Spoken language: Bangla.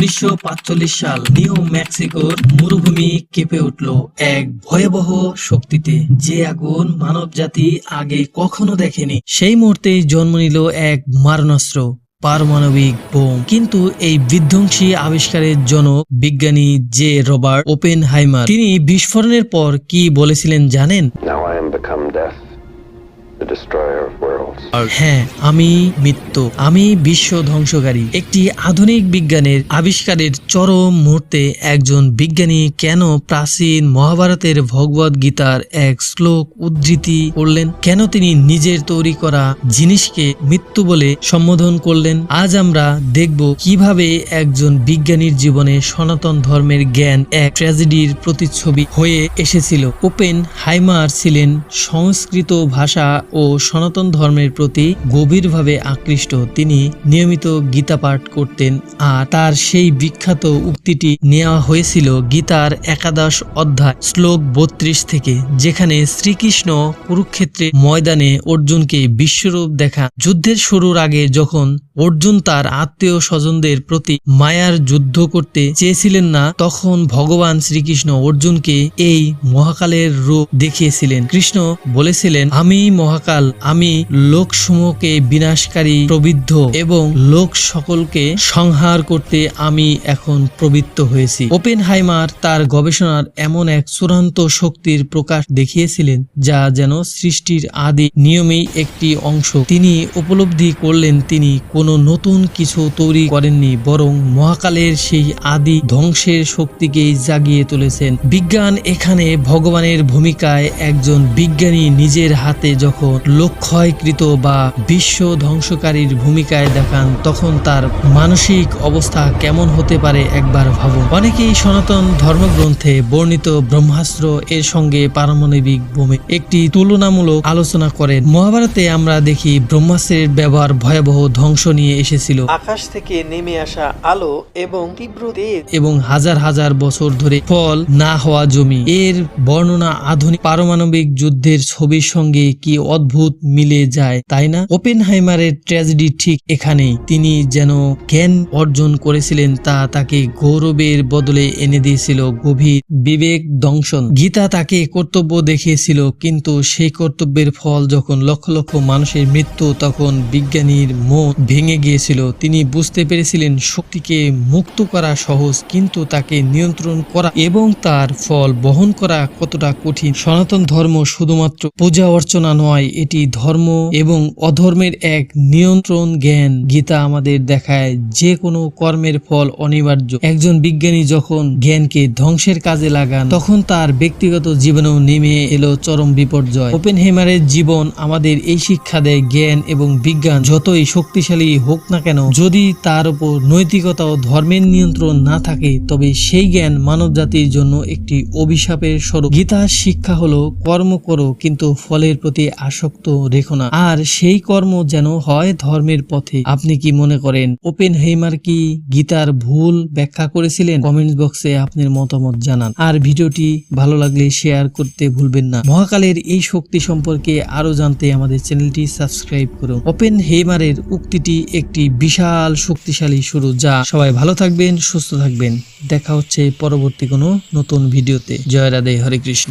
উনিশশো সাল নিউ মেক্সিকোর মরুভূমি কেঁপে উঠল এক ভয়াবহ শক্তিতে। যে আগুন মানব জাতি আগে কখনো দেখেনি সেই মুহূর্তে জন্ম নিল এক মারণাস্ত্র পারমাণবিক বোম। কিন্তু এই বিধ্বংসী আবিষ্কারের জনক বিজ্ঞানী জে রবার্ট ওপেন হাইমার তিনি বিস্ফোরণের পর কি বলেছিলেন জানেন? Now I am become death, হ্যাঁ আমি মৃত্যু আমি বিশ্ব ধ্বংসকারী। একটি আধুনিক বিজ্ঞানের আবিষ্কারের চরম মুহূর্তে একজন বিজ্ঞানী কেন প্রাচীন মহাভারতের ভগবত গীতার এক শ্লোক উদ্ধৃতি করলেন? কেন তিনি নিজের তৈরি করা জিনিসকে মৃত্যু বলে সম্বোধন করলেন? আজ আমরা দেখব কীভাবে একজন বিজ্ঞানীর জীবনে সনাতন ধর্মের জ্ঞান এক ট্র্যাজেডির প্রতিচ্ছবি হয়ে এসেছিল। ওপেন হাইমার ছিলেন সংস্কৃত ভাষা ও সনাতন ধর্মের প্রতি গভীরভাবে আকৃষ্ট, তিনি নিয়মিত গীতা পাঠ করতেন আর তার সেই বিখ্যাত উক্তিটি নেওয়া হয়েছিল গীতার একাদশ অধ্যায়, শ্লোক বত্রিশ থেকে, যেখানে শ্রীকৃষ্ণ কুরুক্ষেত্রে ময়দানে অর্জুনকে বিশ্বরূপ দেখা। যুদ্ধের শুরুর আগে যখন অর্জুন তার আত্মীয় স্বজনদের প্রতি মায়ার যুদ্ধ করতে চেয়েছিলেন না, তখন ভগবান শ্রীকৃষ্ণ অর্জুনকে এই মহাকালের রূপ দেখিয়েছিলেন। কৃষ্ণ বলেছিলেন, আমি মহাকাল আমি লোকসমূহকে বিনাশকারী প্রবৃদ্ধ এবং লোক সকলকে সংহার করতে আমি এখন প্রবৃত্ত হয়েছি। ওপেন হাইমার তার গবেষণার এমন এক চূড়ান্ত শক্তির প্রকাশ দেখিয়েছিলেন, যা যেন সৃষ্টির আদি নিয়মেই একটি অংশ। তিনি উপলব্ধি করলেন, তিনি কোনো নতুন কিছু তৈরি করেননি, বরং মহাকালের সেই আদি ধ্বংসের শক্তিকেই জাগিয়ে তুলেছেন। বিজ্ঞান এখানে ভগবানের ভূমিকায় একজন বিজ্ঞানী নিজের হাতে যখন লক্ষ্যকৃত বা বিশ্ব ধ্বংসকারীর ভূমিকায় দেখান তখন তার মানসিক অবস্থা কেমন হতে পারে একবার ভাবুন। অনেকেই সনাতন ধর্মগ্রন্থে বর্ণিত ব্রহ্মাস্ত্র এর সঙ্গে পারমাণবিক বোমে একটি তুলনামূলক আলোচনা করেন। মহাভারতে আমরা দেখি ব্রহ্মাস্ত্রের ব্যবহার ভয়াবহ ধ্বংস নিয়ে এসেছিল। আকাশ থেকে নেমে আসা আলো এবং তীব্র তেজ এবং হাজার হাজার বছর ধরে ফল না হওয়া জমি। এর বর্ণনা আধুনিক পারমাণবিক যুদ্ধের ছবির সঙ্গে কি অদ্ভুত মিলে যায়, তাই না? ওপেনহাইমারের ট্র্যাজেডি ঠিক এখানেই। তিনি যেন জ্ঞান অর্জন করেছিলেন, তা তাকে গৌরবের বদলে এনে দিয়েছিল গভীর বিবেক দংশন। গীতা তাকে কর্তব্য দেখিয়েছিল, কিন্তু সেই কর্তব্যের ফল যখন লক্ষ লক্ষ মানুষের মৃত্যু, তখন বিজ্ঞানীর মন ভেঙে গিয়েছিল। তিনি বুঝতে পেরেছিলেন, শক্তিকে মুক্ত করা সহজ, কিন্তু তাকে নিয়ন্ত্রণ করা এবং তার ফল বহন করা কতটা কঠিন। সনাতন ধর্ম শুধুমাত্র পূজা অর্চনা নয় এটি ধর্ম এবং অধর্মের এক নিয়ন্ত্রণ জ্ঞান গীতা আমাদের দেখায় যে কোনো কর্মের ফল অনিবার্য। একজন বিজ্ঞানী যখন জ্ঞানকে ধ্বংসের কাজে লাগান, তখন তার ব্যক্তিগত জীবনেও নেমে এলো চরম বিপর্যয়। ওপেন হেমারের জীবন আমাদের এই শিক্ষা দেয় জ্ঞান এবং বিজ্ঞান, যতই শক্তিশালী হোক না কেন। যদি তার উপর নৈতিকতা ও ধর্মের নিয়ন্ত্রণ না থাকে, তবে সেই জ্ঞান মানব জাতির জন্য একটি অভিশাপের স্বরূপ। গীতার শিক্ষা হলো কর্ম করো, কিন্তু ফলের প্রতি আসক্ত রেখো না। আর সেই কর্ম যেন হয় ধর্মের পথে। আপনি কি মনে করেন ওপেন হেইমার কি গীতার ভুল ব্যাখ্যা করেছিলেন? কমেন্ট বক্সে আপনার মতামত জানান। আর ভিডিওটি ভালো লাগলে শেয়ার করতে ভুলবেন না। মহাকালের এই শক্তি সম্পর্কে আরও জানতে আমাদের চ্যানেলটি সাবস্ক্রাইব করুন। ওপেন হেইমারের উক্তিটি একটি বিশাল শক্তিশালী শুরু, যা সবাই ভালো থাকবেন, সুস্থ থাকবেন। দেখা হচ্ছে পরবর্তী কোনো নতুন ভিডিওতে। জয় রাধে, হরে কৃষ্ণ।